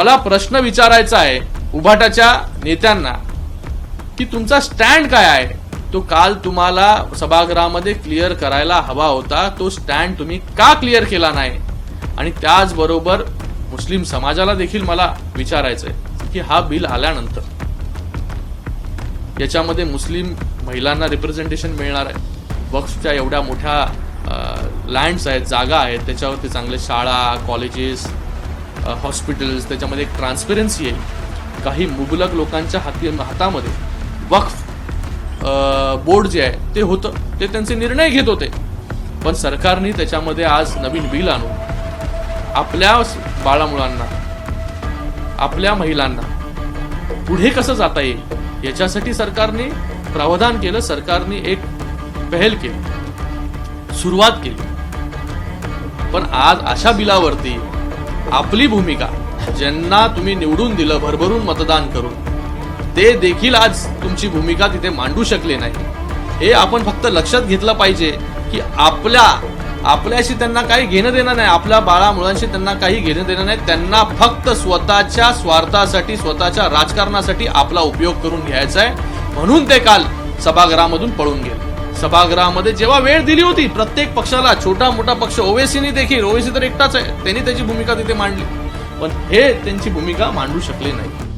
मला प्रश्न विचारायचा आहे उभाटाच्या नेत्यांना की तुमचा स्टँड काय आहे? तो काल तुम्हाला सभागृहामध्ये क्लिअर करायला हवा होता. तो स्टँड तुम्ही का क्लिअर केला नाही? आणि त्याचबरोबर मुस्लिम समाजाला देखील मला विचारायचंय की हा बिल आल्यानंतर याच्यामध्ये मुस्लिम महिलांना रिप्रेझेंटेशन मिळणार आहे. वक्फच्या एवढ्या मोठ्या लँड्स आहेत जागा आहेत. त्याच्यावरती चांगले शाळा कॉलेजेस हॉस्पिटल्स त्याच्यामध्ये एक ट्रान्सपेरन्सी आहे काही मुबलक लोकांच्या हाती हातामध्ये वक्फ बोर्ड जे आहे ते होतं. ते त्यांचे निर्णय घेत होते. पण सरकारने त्याच्यामध्ये आज नवीन बिल आणून आपल्या बाळामुळांना आपल्या महिलांना पुढे कसं जाता येईल याच्यासाठी सरकारने प्रावधान केलं. सरकारने एक पहल केली. सुरुवात केली. पण आज अशा बिलावरती आपली भूमिका ज्यांना तुम्ही निवडून दिलं भरभरून मतदान करून ते देखील आज तुमची भूमिका तिथे मांडू शकले नाही. हे आपण फक्त लक्षात घेतलं पाहिजे की आपल्या आपल्याशी त्यांना काही घेणं देणं नाही आपल्या बाळा मुलांशी त्यांना काही घेणं देणं नाही त्यांना फक्त स्वतःच्या स्वार्थासाठी स्वतःच्या राजकारणासाठी आपला उपयोग करून घ्यायचा आहे. म्हणून ते काल सभागृहामधून पळून गेले. सभागृहामध्ये जेव्हा वेळ दिली होती प्रत्येक पक्षाला छोटा मोठा पक्ष ओवेसीनी देखील ओवेसी तर एकटाच आहे त्यांनी त्याची भूमिका तिथे मांडली. पण हे त्यांची भूमिका मांडू शकले नाही